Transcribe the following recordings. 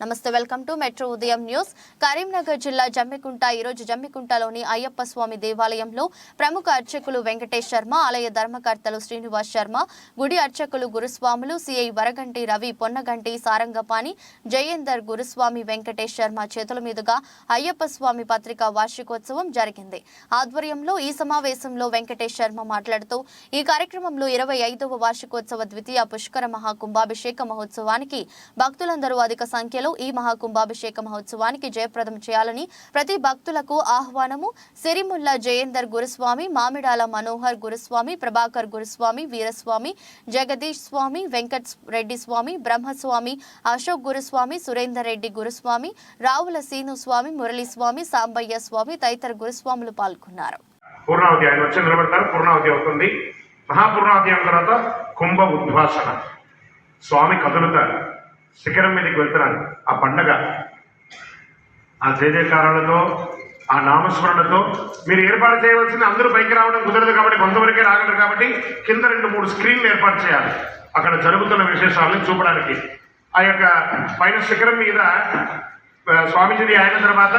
నమస్తే welcome to metro Udayam news. Karimnagar జిల్లా జమ్మికుంట ఈరోజు జమ్మికుంటలోని అయ్యప్ప స్వామి దేవాలయంలో ప్రముఖ అర్చకులు వెంకటేష్ శర్మ ఆలయ ధర్మకర్తలు శ్రీనివాస్ శర్మ గుడి అర్చకులు గురుస్వాములు సిఐ వరగంటి రవి పొన్నగంటి సారంగపాణి జయేందర్ గురుస్వామి వెంకటేష్ శర్మ చేతుల మీదుగా అయ్యప్ప స్వామి పత్రిక వార్షికోత్సవం జరిగింది. ఆధ్వర్యంలో ఈ సమావేశంలో వెంకటేష్ శర్మ మాట్లాడుతూ ఈ కార్యక్రమంలో ఇరవై ఐదవ వార్షికోత్సవ ద్వితీయ పుష్కర మహాకుంభాభిషేక మహోత్సవానికి భక్తులందరూ అధిక సంఖ్యలో ఈ మహాకుంభాభిషేక మహోత్సవానికి జయప్రదం చేయాలని ప్రతి భక్తులకు ఆహ్వానము. సిరిముల్ల జయేందర్ గురుస్వామి మామిడాల మనోహర్ గురుస్వామి ప్రభాకర్ గురుస్వామి వీరస్వామి జగదీష్ స్వామి వెంకట్ రెడ్డి స్వామి బ్రహ్మస్వామి అశోక్ గురుస్వామి సురేందర్ రెడ్డి గురుస్వామి రావుల సీను స్వామి మురళీ స్వామి సాంబయ్య స్వామి తదితర గురుస్వాములు పాల్గొన్నారు. పూర్ణావతి ఆయన వచ్చి నిలబడతారు. పూర్ణావతి అవుతుంది. మహాపూర్ణావతి అయిన తర్వాత కుంభ ఉద్వాసన స్వామి కదులుతారు. శిఖరం మీదకి వెళ్తున్నాను ఆ పండగ ఆ జయజయకారాలతో ఆ నామస్మరణతో మీరు ఏర్పాటు చేయవలసింది అందరూ పైకి రావడం కుదరదు కాబట్టి కొంతవరకే రాగలరు కాబట్టి కింద రెండు మూడు స్క్రీన్లు ఏర్పాటు చేయాలి. అక్కడ జరుగుతున్న విశేషాలను చూపడానికి. ఆ యొక్క పైన శిఖరం మీద స్వామీజీ అయిన తర్వాత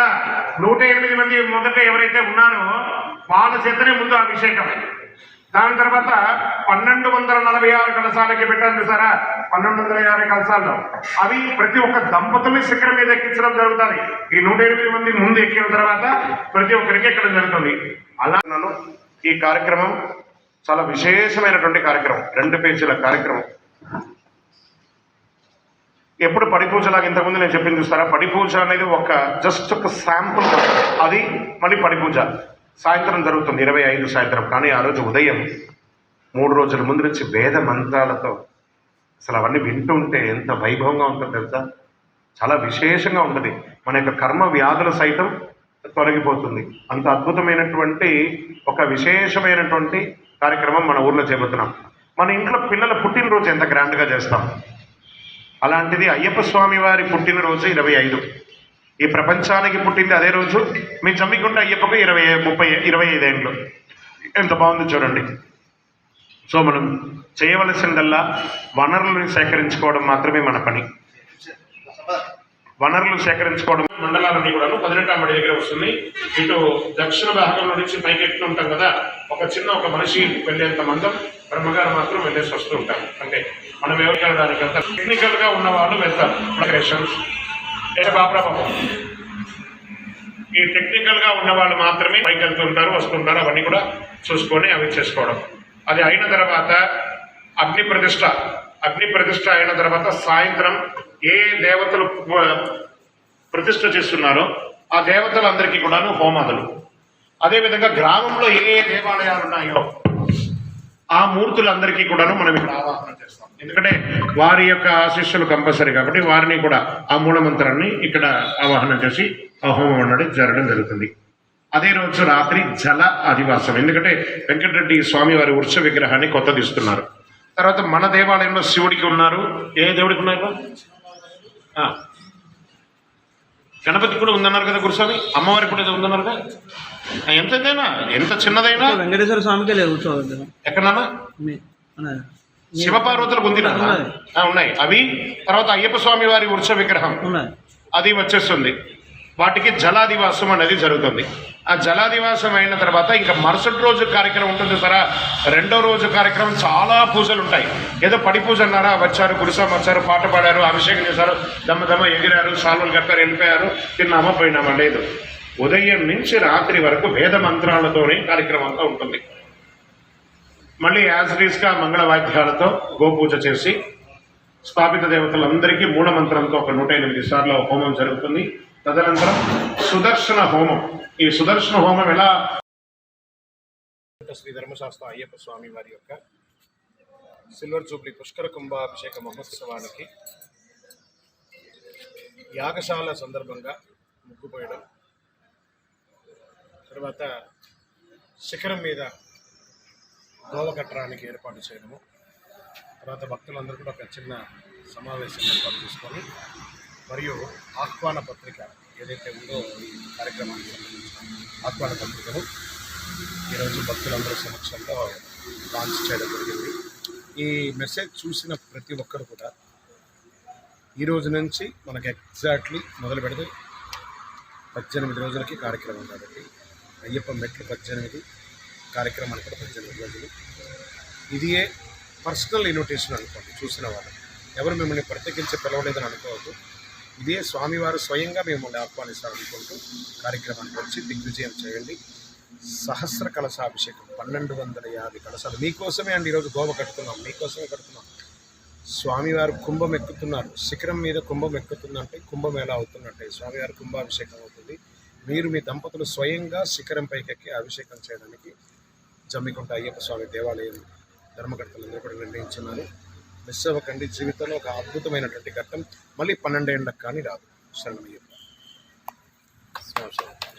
నూట ఎనిమిది మంది మొదట ఎవరైతే ఉన్నారో వాళ్ళ చేతనే ముందు అభిషేకం. దాని తర్వాత పన్నెండు వందల నలభై ఆరు కలసాలకి పెట్టండి సారా పన్నెండు వందల యాభై కలసాల్లో అవి ప్రతి ఒక్క దంపతుల్ని శిఖరం మీద ఎక్కించడం జరుగుతుంది. ఈ నూట ఎనిమిది మంది ముందు ఎక్కిన తర్వాత ప్రతి ఒక్కరికి ఎక్కడం జరుగుతుంది. అలా నన్ను ఈ కార్యక్రమం చాలా విశేషమైనటువంటి కార్యక్రమం రెండు పేజీల కార్యక్రమం. ఎప్పుడు పడి పూజలాగా ఇంతకుముందు నేను చెప్పింది చూస్తారా? పడి పూజ అనేది ఒక జస్ట్ ఒక శాంపుల్ అది మళ్ళీ పడి పూజ సాయంత్రం జరుగుతుంది ఇరవై ఐదు సాయంత్రం. కానీ ఆ రోజు ఉదయం మూడు రోజుల ముందు నుంచి వేద మంత్రాలతో అసలు అవన్నీ వింటూ ఉంటే ఎంత వైభవంగా ఉంటుందో తెలుసా? చాలా విశేషంగా ఉంటుంది. మన యొక్క కర్మ వ్యాధులు సైతం తొలగిపోతుంది. అంత అద్భుతమైనటువంటి ఒక విశేషమైనటువంటి కార్యక్రమం మన ఊర్లో చేపడుతున్నాం. మన ఇంట్లో పిల్లల పుట్టినరోజు ఎంత గ్రాండ్గా చేస్తాం? అలాంటిది అయ్యప్ప స్వామి వారి పుట్టినరోజు ఇరవై ఐదు. ఈ ప్రపంచానికి పుట్టింది అదే రోజు. మీ జమ్మికుంట అయ్యప్పకు ఇరవై ముప్పై ఇరవై ఐదేండ్లు. ఎంత బాగుంది చూడండి. సో మనం చేయవలసిందల్లా వనరులను సేకరించుకోవడం మాత్రమే మన పని. వనరులు సేకరించుకోవడం మండలాలన్నీ కూడా పదినెట్టాంబడి దగ్గర వస్తుంది. ఇటు దక్షిణ భాగంలో నుంచి పైకి ఉంటాం కదా. ఒక చిన్న ఒక మనిషి వెళ్ళేంత మందం బ్రహ్మగారు మాత్రం వెళ్ళేసి వస్తూ ఉంటారు. అంటే మనం ఎవరికి వెళ్ళడానికి అంత టెక్నికల్గా ఉన్న వాళ్ళు వెళ్తారు. డెకరేషన్స్ అంటే బాప్రాబాబు ఈ టెక్నికల్గా ఉన్న వాళ్ళు మాత్రమే పైకి వెళ్తుంటారు వస్తుంటారు అవన్నీ కూడా చూసుకొని అవి చేసుకోవడం. అది అయిన తర్వాత అగ్ని ప్రతిష్ట. అగ్ని ప్రతిష్ట అయిన తర్వాత సాయంత్రం ఏ దేవతలు ప్రతిష్ట చేస్తున్నారో ఆ దేవతలందరికీ కూడాను హోమాదులు. అదేవిధంగా గ్రామంలో ఏ ఏ దేవాలయాలు ఉన్నాయో ఆ మూర్తులందరికీ కూడాను మనం ఇక్కడ ఆవాహన చేస్తాం. ఎందుకంటే వారి యొక్క ఆశిష్యులు కంపల్సరీ కాబట్టి వారిని కూడా ఆ మూలమంత్రాన్ని ఇక్కడ ఆవాహన చేసి అహోమం హోమం అన్నది జరగడం జరుగుతుంది. అదే రోజు రాత్రి జల అధివాసం. ఎందుకంటే వెంకటరెడ్డి స్వామి వారి వృక్ష విగ్రహాన్ని కొత్తది ఇస్తున్నారు తర్వాత మన దేవాలయంలో శివుడికి ఉన్నారు. ఏ దేవుడికి ఉన్నారు? గణపతి కూడా ఉందన్నారు కదా గురుస్వామి? అమ్మవారికి కూడా ఉందన్నారు కదా? ఎంతైనా ఎంత చిన్నదైనా. వెంకటేశ్వర స్వామికే లేదు ఉత్సవం ఎక్కడన్నా శివపార్వతులకు ఉంది ఉన్నాయి. అవి తర్వాత అయ్యప్ప స్వామి వారి వృక్ష విగ్రహం. అది వచ్చేస్తుంది. వాటికి జలాదివాసం అనేది జరుగుతుంది. ఆ జలాదివాసం అయిన తర్వాత ఇంకా మరుసటి రోజు కార్యక్రమం ఉంటుంది సరా. రెండో రోజు కార్యక్రమం చాలా పూజలు ఉంటాయి. ఏదో పడి పూజ అన్నారా? వచ్చారు గుడిసాం వచ్చారు పాట పాడారు అభిషేకం చేశారు దమ్మ దమ్మ ఎగిరారు సాల్వలు కట్టారు వెళ్ళిపోయారు తిన్నామా పోయినామా లేదు. ఉదయం నుంచి రాత్రి వరకు వేద మంత్రాలతోనే కార్యక్రమం అంతా ఉంటుంది. మళ్ళీ యాజ్గా మంగళ వాద్యాలతో గోపూజ చేసి స్థాపిత దేవతలందరికీ మూలమంత్రంతో ఒక నూట ఎనిమిది సార్లు హోమం జరుగుతుంది. తదనంతరం సుదర్శన హోమం. ఈ సుదర్శన హోమం ఎలా శ్రీ ధర్మశాస్త్ర అయ్యప్ప స్వామి వారి యొక్క సిల్వర్ జూబ్లీ పుష్కర కుంభాభిషేక మహోత్సవానికి యాగశాల సందర్భంగా ముగ్గుపోయడం తర్వాత శిఖరం మీద గోవ కట్టడానికి ఏర్పాటు చేయడము తర్వాత భక్తులందరూ కూడా ఒక చిన్న సమావేశం ఏర్పాటు చేసుకొని మరియు ఆహ్వాన పత్రిక ఏదైతే ఉందో ఈ కార్యక్రమానికి సంబంధించిన ఆహ్వాన పత్రికను ఈరోజు భక్తులందరి సమక్షంలో లాంచ్ చేయడం జరిగింది. ఈ మెసేజ్ చూసిన ప్రతి ఒక్కరు కూడా ఈ రోజు నుంచి మనకి ఎగ్జాక్ట్లీ మొదలు పెడితే పద్దెనిమిది రోజులకి కార్యక్రమం కాబట్టి అయ్యప్ప మెట్లు పద్దెనిమిది కార్యక్రమాలు కూడా పద్దెనిమిది రోజులు. ఇదియే పర్సనల్ ఇన్విటేషన్ అనుకోండి చూసిన వాళ్ళు ఎవరు మిమ్మల్ని ప్రత్యేకించి పిలవలేదని అనుకోవద్దు. ఇదే స్వామివారు స్వయంగా మిమ్మల్ని ఆహ్వానిస్తారనుకుంటూ కార్యక్రమానికి వచ్చి దిగ్విజయం చేయండి. సహస్ర కలశాభిషేకం పన్నెండు వందల యాభై కలశాలు. మీకోసమే అండి ఈరోజు గోవ కట్టుతున్నాం మీకోసమే కడుతున్నాం. స్వామివారు కుంభం ఎక్కుతున్నారు. శిఖరం మీద కుంభం ఎక్కుతుందంటే కుంభం ఎలా అవుతున్నట్టే స్వామివారి కుంభాభిషేకం అవుతుంది. మీరు మీ దంపతులు స్వయంగా శిఖరం పైకెక్కి అభిషేకం చేయడానికి జమ్మికుంట అయ్యప్ప స్వామి దేవాలయం ధర్మకర్తలందరూ కూడా నిర్ణయించున్నారు. మిస్ అవ్వకండి జీవితంలో ఒక అద్భుతమైనటువంటి ఘట్టం. మళ్ళీ పన్నెండేళ్ళకి కానీ రాదు. శరణమయ్యప్ప